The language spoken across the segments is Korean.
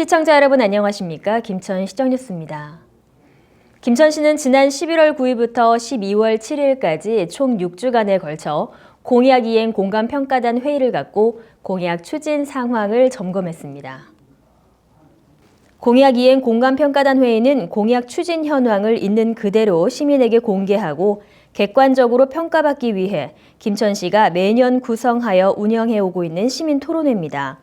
시청자 여러분 안녕하십니까? 김천 시정뉴스입니다. 김천시는 지난 11월 9일부터 12월 7일까지 총 6주간에 걸쳐 공약 이행 공감 평가단 회의를 갖고 공약 추진 상황을 점검했습니다. 공약 이행 공감 평가단 회의는 공약 추진 현황을 있는 그대로 시민에게 공개하고 객관적으로 평가받기 위해 김천시가 매년 구성하여 운영해 오고 있는 시민 토론회입니다.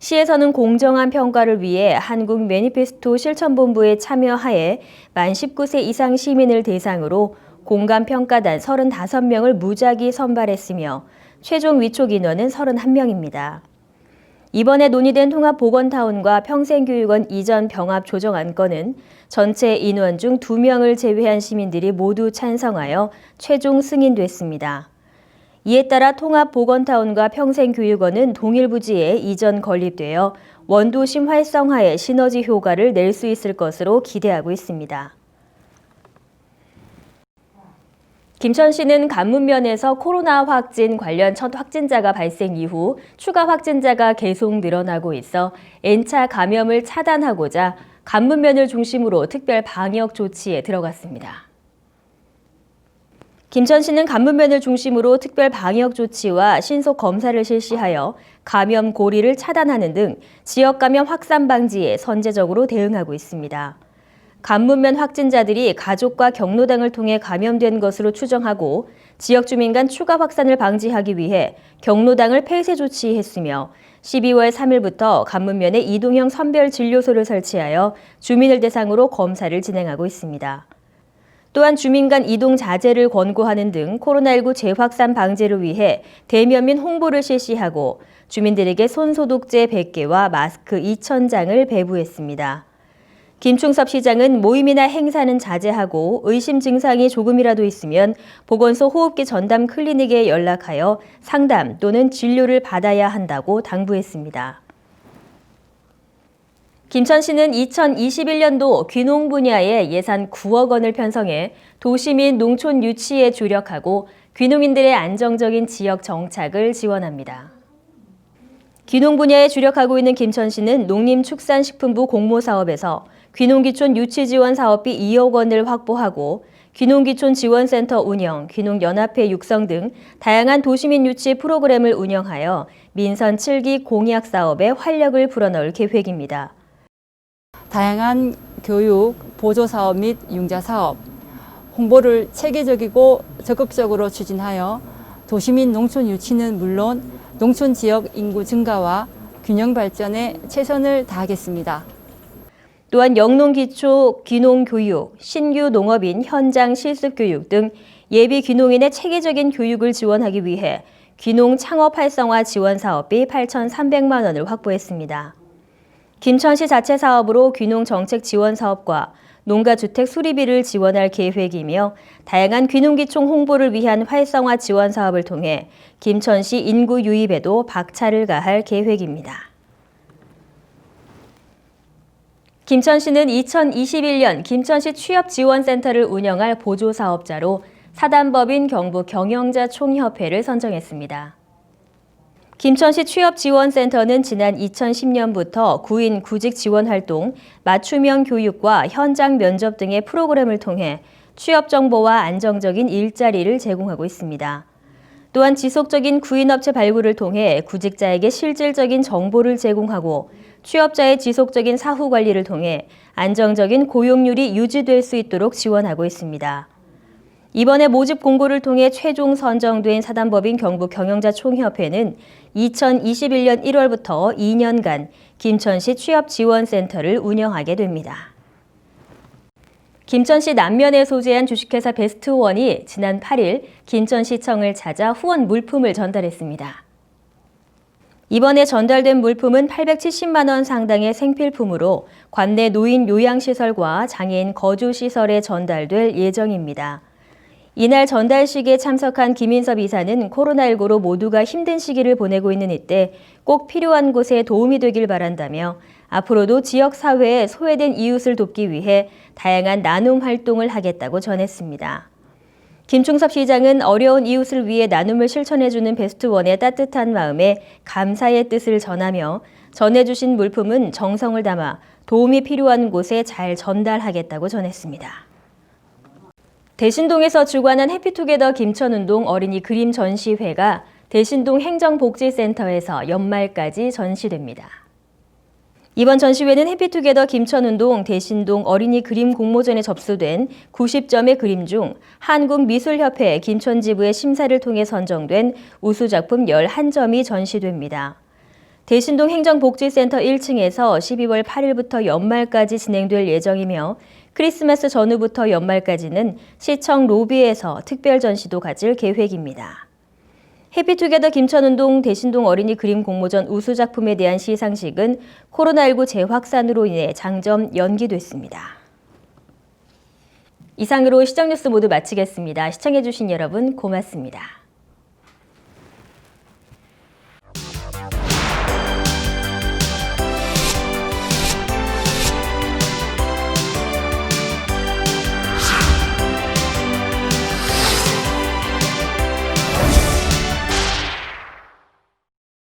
시에서는 공정한 평가를 위해 한국 매니페스토 실천본부에 참여하에 만 19세 이상 시민을 대상으로 공감 평가단 35명을 무작위 선발했으며 최종 위촉 인원은 31명입니다. 이번에 논의된 통합보건타운과 평생교육원 이전 병합 조정 안건은 전체 인원 중 2명을 제외한 시민들이 모두 찬성하여 최종 승인됐습니다. 이에 따라 통합보건타운과 평생교육원은 동일 부지에 이전 건립되어 원도심 활성화에 시너지 효과를 낼 수 있을 것으로 기대하고 있습니다. 김천시는 간문면에서 코로나 확진 관련 첫 확진자가 발생 이후 추가 확진자가 계속 늘어나고 있어 N차 감염을 차단하고자 간문면을 중심으로 특별 방역 조치에 들어갔습니다. 김천 시는 간문면을 중심으로 특별 방역 조치와 신속 검사를 실시하여 감염 고리를 차단하는 등 지역 감염 확산 방지에 선제적으로 대응하고 있습니다. 간문면 확진자들이 가족과 경로당을 통해 감염된 것으로 추정하고 지역 주민 간 추가 확산을 방지하기 위해 경로당을 폐쇄 조치했으며 12월 3일부터 간문면에 이동형 선별 진료소를 설치하여 주민을 대상으로 검사를 진행하고 있습니다. 또한 주민 간 이동 자제를 권고하는 등 코로나19 재확산 방지를 위해 대면 및 홍보를 실시하고 주민들에게 손소독제 100개와 마스크 2,000장을 배부했습니다. 김충섭 시장은 모임이나 행사는 자제하고 의심 증상이 조금이라도 있으면 보건소 호흡기 전담 클리닉에 연락하여 상담 또는 진료를 받아야 한다고 당부했습니다. 김천 시는 2021년도 귀농 분야에 예산 9억 원을 편성해 도시 및 농촌 유치에 주력하고 귀농인들의 안정적인 지역 정착을 지원합니다. 귀농 분야에 주력하고 있는 김천시는 농림축산식품부 공모사업에서 귀농기촌 유치지원 사업비 2억 원을 확보하고 귀농기촌 지원센터 운영, 귀농연합회 육성 등 다양한 도시민 유치 프로그램을 운영하여 민선 7기 공약 사업에 활력을 불어넣을 계획입니다. 다양한 교육, 보조 사업 및 융자 사업, 홍보를 체계적이고 적극적으로 추진하여 도시민 농촌 유치는 물론 농촌 지역 인구 증가와 균형 발전에 최선을 다하겠습니다. 또한 영농기초 귀농교육, 신규 농업인 현장 실습교육 등 예비 귀농인의 체계적인 교육을 지원하기 위해 귀농 창업 활성화 지원 사업비 8,300만 원을 확보했습니다. 김천시 자체 사업으로 귀농 정책 지원 사업과 농가 주택 수리비를 지원할 계획이며 다양한 귀농기총 홍보를 위한 활성화 지원 사업을 통해 김천시 인구 유입에도 박차를 가할 계획입니다. 김천시는 2021년 김천시 취업지원센터를 운영할 보조사업자로 사단법인 경북 경영자 총협회를 선정했습니다. 김천시 취업지원센터는 지난 2010년부터 구인 구직 지원 활동, 맞춤형 교육과 현장 면접 등의 프로그램을 통해 취업 정보와 안정적인 일자리를 제공하고 있습니다. 또한 지속적인 구인업체 발굴을 통해 구직자에게 실질적인 정보를 제공하고 취업자의 지속적인 사후 관리를 통해 안정적인 고용률이 유지될 수 있도록 지원하고 있습니다. 이번에 모집 공고를 통해 최종 선정된 사단법인 경북 경영자 총협회는 2021년 1월부터 2년간 김천시 취업지원센터를 운영하게 됩니다. 김천시 남면에 소재한 주식회사 베스트원이 지난 8일 김천시청을 찾아 후원 물품을 전달했습니다. 이번에 전달된 물품은 870만 원 상당의 생필품으로 관내 노인 요양시설과 장애인 거주시설에 전달될 예정입니다. 이날 전달식에 참석한 김인섭 이사는 코로나19로 모두가 힘든 시기를 보내고 있는 이때 꼭 필요한 곳에 도움이 되길 바란다며 앞으로도 지역 사회에 소외된 이웃을 돕기 위해 다양한 나눔 활동을 하겠다고 전했습니다. 김충섭 시장은 어려운 이웃을 위해 나눔을 실천해주는 베스트원의 따뜻한 마음에 감사의 뜻을 전하며 전해주신 물품은 정성을 담아 도움이 필요한 곳에 잘 전달하겠다고 전했습니다. 대신동에서 주관한 해피투게더 김천운동 어린이 그림 전시회가 대신동 행정복지센터에서 연말까지 전시됩니다. 이번 전시회는 해피투게더 김천운동 대신동 어린이 그림 공모전에 접수된 90점의 그림 중 한국미술협회 김천지부의 심사를 통해 선정된 우수작품 11점이 전시됩니다. 대신동 행정복지센터 1층에서 12월 8일부터 연말까지 진행될 예정이며 크리스마스 전후부터 연말까지는 시청 로비에서 특별 전시도 가질 계획입니다. 해피투게더 김천운동 대신동 어린이 그림 공모전 우수 작품에 대한 시상식은 코로나19 재확산으로 인해 장점 연기됐습니다. 이상으로 시정뉴스 모두 마치겠습니다. 시청해주신 여러분 고맙습니다.